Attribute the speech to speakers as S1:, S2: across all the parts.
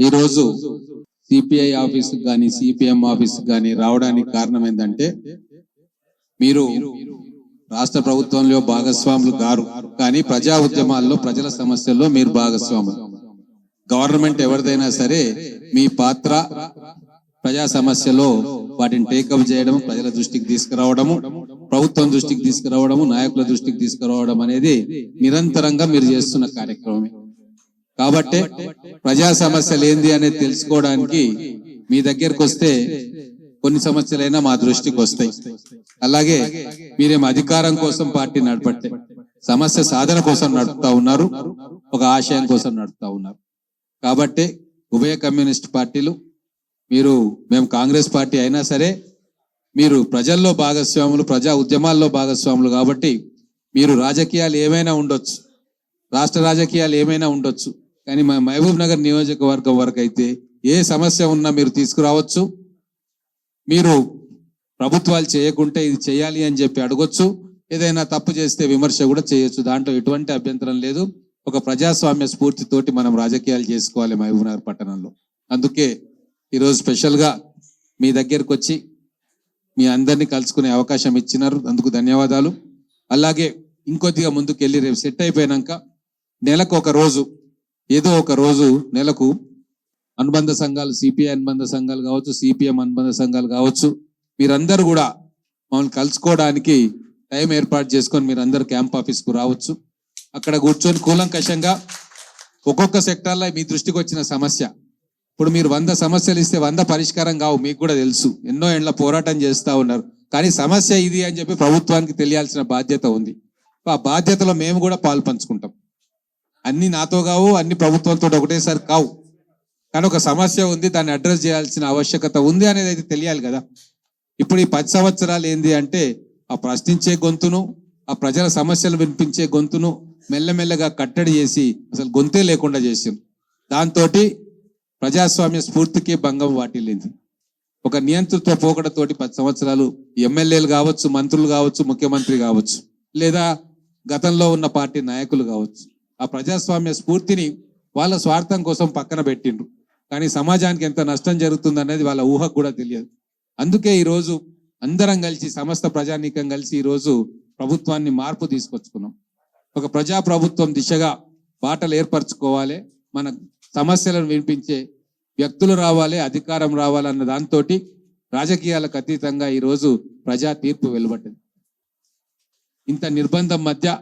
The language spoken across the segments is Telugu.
S1: ఈరోజు సిపిఐ ఆఫీస్ కానీ సిపిఎం ఆఫీస్ కానీ రావడానికి కారణం ఏంటంటే మీరు రాష్ట్ర ప్రభుత్వంలో భాగస్వాములు గారు కానీ ప్రజా ఉద్యమాల్లో ప్రజల సమస్యల్లో మీరు భాగస్వాములు. గవర్నమెంట్ ఎవరిదైనా సరే మీ పాత్ర ప్రజా సమస్యలో వాటిని టేకప్ చేయడం ప్రజల దృష్టికి తీసుకురావడము ప్రభుత్వం దృష్టికి తీసుకురావడము నాయకుల దృష్టికి తీసుకురావడం అనేది నిరంతరంగా మీరు చేస్తున్న కార్యక్రమమే. కాబట్టి ప్రజా సమస్యలు ఏంది అనేది తెలుసుకోవడానికి మీ దగ్గరకు వస్తే కొన్ని సమస్యలైనా మా దృష్టికి వస్తాయి. అలాగే మీరేం అధికారం కోసం పార్టీ నడపట్టే సమస్య సాధన కోసం నడుపుతా ఉన్నారు ఒక ఆశయం కోసం నడుపుతా ఉన్నారు. కాబట్టి ఉభయ కమ్యూనిస్ట్ పార్టీలు మీరు మేము కాంగ్రెస్ పార్టీ అయినా సరే మీరు ప్రజల్లో భాగస్వాములు ప్రజా ఉద్యమాల్లో భాగస్వాములు కాబట్టి మీరు రాజకీయాలు ఏమైనా ఉండొచ్చు రాష్ట్ర రాజకీయాలు ఏమైనా ఉండొచ్చు కానీ మా మహబూబ్ నగర్ నియోజకవర్గం వరకు అయితే ఏ సమస్య ఉన్నా మీరు తీసుకురావచ్చు. మీరు ప్రభుత్వాలు చేయకుంటే ఇది చేయాలి అని చెప్పి అడగొచ్చు. ఏదైనా తప్పు చేస్తే విమర్శ కూడా చేయొచ్చు. దాంట్లో ఎటువంటి అభ్యంతరం లేదు. ఒక ప్రజాస్వామ్య స్ఫూర్తితోటి మనం రాజకీయాలు చేసుకోవాలి మహబూబ్ నగర్ పట్టణంలో. అందుకే ఈరోజు స్పెషల్గా మీ దగ్గరకు వచ్చి మీ అందరినీ కలుసుకునే అవకాశం ఇచ్చినారు. అందుకు ధన్యవాదాలు. అలాగే ఇంకొద్దిగా ముందుకు వెళ్ళి రేపు సెట్ అయిపోయాక నెలకు ఒక రోజు ఏదో ఒక రోజు నెలకు అనుబంధ సంఘాలు సిపిఐ అనుబంధ సంఘాలు కావచ్చు సిపిఎం అనుబంధ సంఘాలు కావచ్చు మీరందరూ కూడా మమ్మల్ని కలుసుకోవడానికి టైం ఏర్పాటు చేసుకొని మీరందరూ క్యాంప్ ఆఫీస్కు రావచ్చు. అక్కడ కూర్చొని కూలంకషంగా ఒక్కొక్క సెక్టార్లో మీ దృష్టికి వచ్చిన సమస్య. ఇప్పుడు మీరు వంద సమస్యలు ఇస్తే వంద పరిష్కారం కావు మీకు కూడా తెలుసు. ఎన్నో ఏళ్ళ పోరాటం చేస్తా ఉన్నారు. కానీ సమస్య ఇది అని చెప్పి ప్రభుత్వానికి తెలియాల్సిన బాధ్యత ఉంది. ఆ బాధ్యతలో మేము కూడా పాలు పంచుకుంటాం. అన్ని నాతో కావు అన్ని ప్రభుత్వంతో ఒకటేసారి కావు. కానీ ఒక సమస్య ఉంది దాన్ని అడ్రస్ చేయాల్సిన ఆవశ్యకత ఉంది అనేది అయితే తెలియాలి కదా. ఇప్పుడు ఈ పది సంవత్సరాలు ఏంది అంటే ఆ ప్రశ్నించే గొంతును ఆ ప్రజల సమస్యలు వినిపించే గొంతును మెల్లమెల్లగా కట్టడి చేసి అసలు గొంతే లేకుండా చేసింది దాంతో ప్రజాస్వామ్య స్ఫూర్తికి భంగం వాటిల్లింది. ఒక నియంతృత్వ పోకడతోటి పది సంవత్సరాలు ఎమ్మెల్యేలు కావచ్చు మంత్రులు కావచ్చు ముఖ్యమంత్రి కావచ్చు లేదా గతంలో ఉన్న పార్టీ నాయకులు కావచ్చు. ఆ ప్రజాస్వామ్య స్ఫూర్తిని వాళ్ళ స్వార్థం కోసం పక్కన పెట్టిండ్రు. కానీ సమాజానికి ఎంత నష్టం జరుగుతుంది అనేది వాళ్ళ ఊహకు కూడా తెలియదు. అందుకే ఈరోజు అందరం కలిసి సమస్త ప్రజానీకం కలిసి ఈరోజు ప్రభుత్వాన్ని మార్పు తీసుకొచ్చుకున్నాం. ఒక ప్రజా ప్రభుత్వం దిశగా బాటలు ఏర్పరచుకోవాలి. మన సమస్యలను వినిపించే వ్యక్తులు రావాలి అధికారం రావాలన్న దాంతో రాజకీయాలకు అతీతంగా ఈరోజు ప్రజా తీర్పు వెలువడ్డది. ఇంత నిర్బంధం మధ్య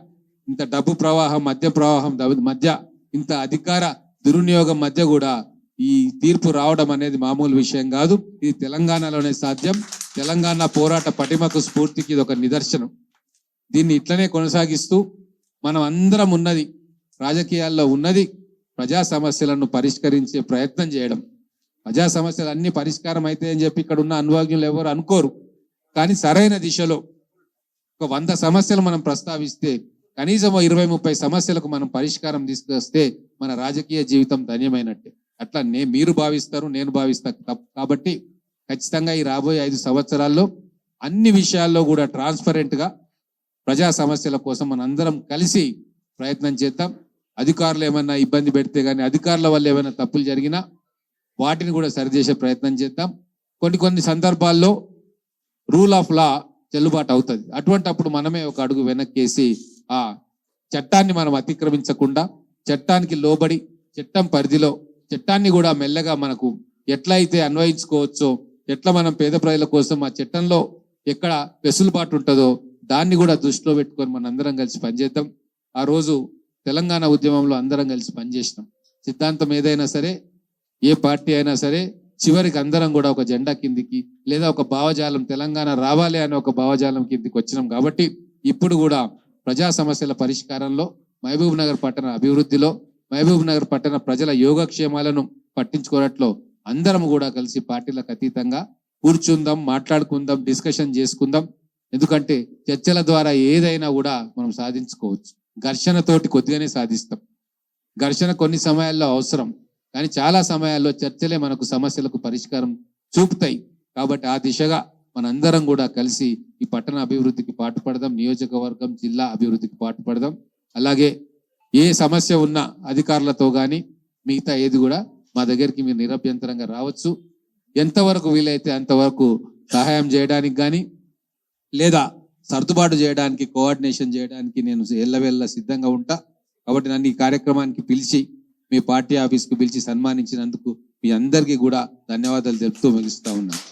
S1: ఇంత డబ్బు ప్రవాహం మధ్య ప్రవాహం మధ్య ఇంత అధికార దుర్వినియోగం మధ్య కూడా ఈ తీర్పు రావడం అనేది మామూలు విషయం కాదు. ఇది తెలంగాణలోనే సాధ్యం. తెలంగాణ పోరాట పటిమకు స్ఫూర్తికి ఇది ఒక నిదర్శనం. దీన్ని ఇట్లనే కొనసాగిస్తూ మనం అందరం ఉన్నది రాజకీయాల్లో ఉన్నది ప్రజా సమస్యలను పరిష్కరించే ప్రయత్నం చేయడం. ప్రజా సమస్యలు అన్ని పరిష్కారం అయితే అని చెప్పి ఇక్కడ ఉన్న అనుభవజ్ఞులు ఎవరు అనుకోరు. కానీ సరైన దిశలో ఒక వంద సమస్యలు మనం ప్రస్తావిస్తే కనీసం ఇరవై ముప్పై సమస్యలకు మనం పరిష్కారం తీసుకొస్తే మన రాజకీయ జీవితం ధన్యమైనట్టే. అట్లా నే మీరు భావిస్తారు నేను భావిస్తా కాబట్టి ఖచ్చితంగా ఈ రాబోయే ఐదు సంవత్సరాల్లో అన్ని విషయాల్లో కూడా ట్రాన్స్పరెంట్గా ప్రజా సమస్యల కోసం మనందరం కలిసి ప్రయత్నం చేద్దాం. అధికారులు ఏమన్నా ఇబ్బంది పెడితే కానీ అధికారుల వల్ల ఏమైనా తప్పులు జరిగినా వాటిని కూడా సరిచేసే ప్రయత్నం చేద్దాం. కొన్ని కొన్ని సందర్భాల్లో రూల్ ఆఫ్ లా చెల్లుబాటు అవుతుంది. అటువంటి అప్పుడు మనమే ఒక అడుగు వెనక్కేసి ఆ చట్టాన్ని మనం అతిక్రమించకుండా చట్టానికి లోబడి చట్టం పరిధిలో చట్టాన్ని కూడా మెల్లగా మనకు ఎట్లా అయితే అన్వయించుకోవచ్చో ఎట్లా మనం పేద ప్రజల కోసం ఆ చట్టంలో ఎక్కడ వెసులుబాటు ఉంటుందో దాన్ని కూడా దృష్టిలో పెట్టుకొని మనం అందరం కలిసి పనిచేద్దాం. ఆ రోజు తెలంగాణ ఉద్యమంలో అందరం కలిసి పనిచేసినాం. సిద్ధాంతం ఏదైనా సరే ఏ పార్టీ అయినా సరే చివరికి అందరం కూడా ఒక జెండా కిందికి లేదా ఒక భావజాలం తెలంగాణ రావాలి అనే ఒక భావజాలం కిందికి వచ్చినాం కాబట్టి ఇప్పుడు కూడా ప్రజా సమస్యల పరిష్కారంలో మహబూబ్ నగర్ పట్టణ అభివృద్ధిలో మహబూబ్ నగర్ పట్టణ ప్రజల యోగక్షేమాలను పట్టించుకోవట్లో అందరం కూడా కలిసి పార్టీలకు అతీతంగా కూర్చుందాం మాట్లాడుకుందాం డిస్కషన్ చేసుకుందాం. ఎందుకంటే చర్చల ద్వారా ఏదైనా కూడా మనం సాధించుకోవచ్చు. ఘర్షణతోటి కొద్దిగానే సాధిస్తాం. ఘర్షణ కొన్ని సమయాల్లో అవసరం. కానీ చాలా సమయాల్లో చర్చలే మనకు సమస్యలకు పరిష్కారం చూపుతాయి. కాబట్టి ఆ దిశగా మనందరం కూడా కలిసి ఈ పట్టణ అభివృద్ధికి పాటుపడదాం నియోజకవర్గం జిల్లా అభివృద్ధికి పాటుపడదాం. అలాగే ఏ సమస్య ఉన్నా అధికారులతో కానీ మిగతా ఏది కూడా మా దగ్గరికి మీరు నిరభ్యంతరంగా రావచ్చు. ఎంతవరకు వీలైతే అంతవరకు సహాయం చేయడానికి కానీ లేదా సర్దుబాటు చేయడానికి కోఆర్డినేషన్ చేయడానికి నేను ఎల్లవెల్ల సిద్ధంగా ఉంటా. కాబట్టి నన్ను ఈ కార్యక్రమానికి పిలిచి మీ పార్టీ ఆఫీస్కు పిలిచి సన్మానించినందుకు మీ అందరికీ కూడా ధన్యవాదాలు తెలుపుతూ ముగిస్తూ ఉన్నాను